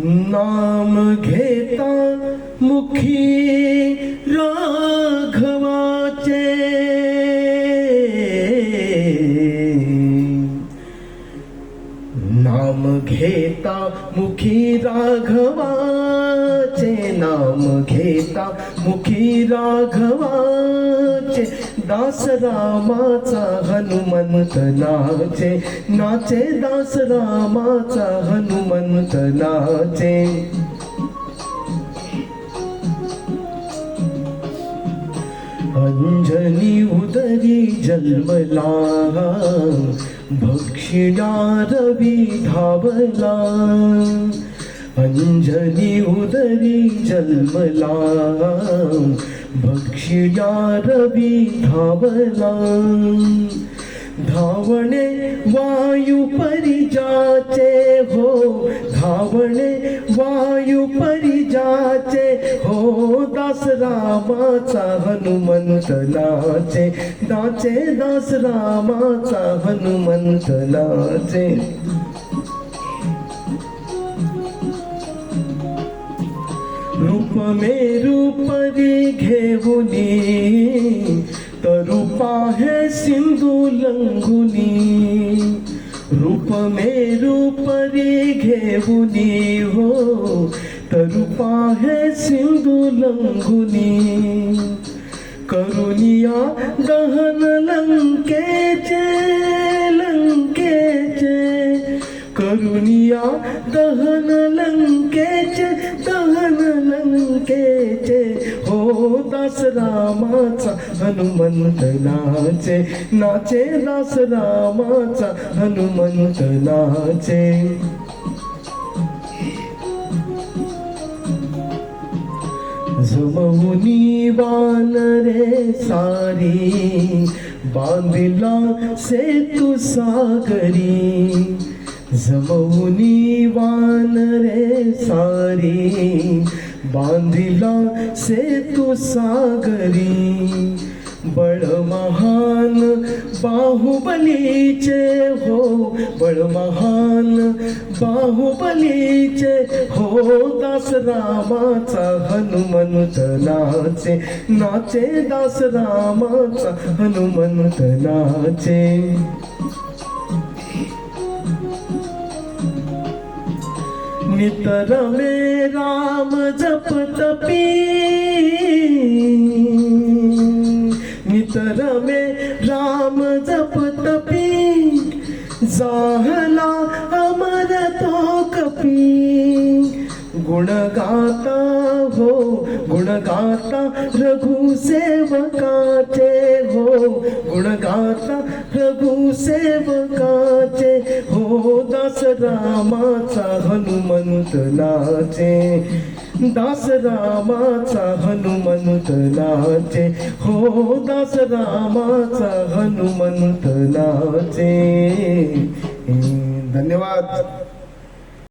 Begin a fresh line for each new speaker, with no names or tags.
नाम घेता मुखी राघवाचे। नाम घेता मुखी राघवाचे। नाम घेता मुखी राघवा दास रामाचा हनुमंत नाचे. नाचे दास रामाचा हनुमंत नाचे. अंजनी उदरी जन्मला. भक्षिणा रवी धावला अंजनी उदरी जन्मला. भक्षिणा रवी धावला धावणे वायू परिजाचे हो। धावणे वायू परिजाचे हो। दास रामाचा हनुमंत नाचे। नाचे दास रामाचा हनुमंत नाचे। रूप में रूप रूपमे बुनी तो रूपा है सिंधु लंगुनी। रूपमे रूपरी बुनी हो, तरुपा है सिंधु लंगुनी। करुणिया गहन लंके करुनिया दहन लंकेचे दहन लंकेचे. हो दास रामाचा हनुमंत नाचे. नाचे दास रामाचा हनुमंत नाचे. जमहुनी वानरे सारी बांधिला सेतु सागरी. जमोनी वान रे सारी बांधिला सेतु सागरी. बळ महान बाहुबलीचे हो बळ महान बाहुबलीचे हो. दास रामाचा हनुमंत नाचे नाचे दास रामाचा हनुमंत मित्र मे राम जपतपी मित्र मे राम जपतपी जाहला अमर तो कपी. गुण गाता हो गुण गाता रघु सेवकाचे हो. गुण गाता रघु सेवका हो दास रामाचा हनुमंत नाचे. दास रामाचा हनुमंत नाचे. हो दास रामाचा हनुमंत नाचे. धन्यवाद.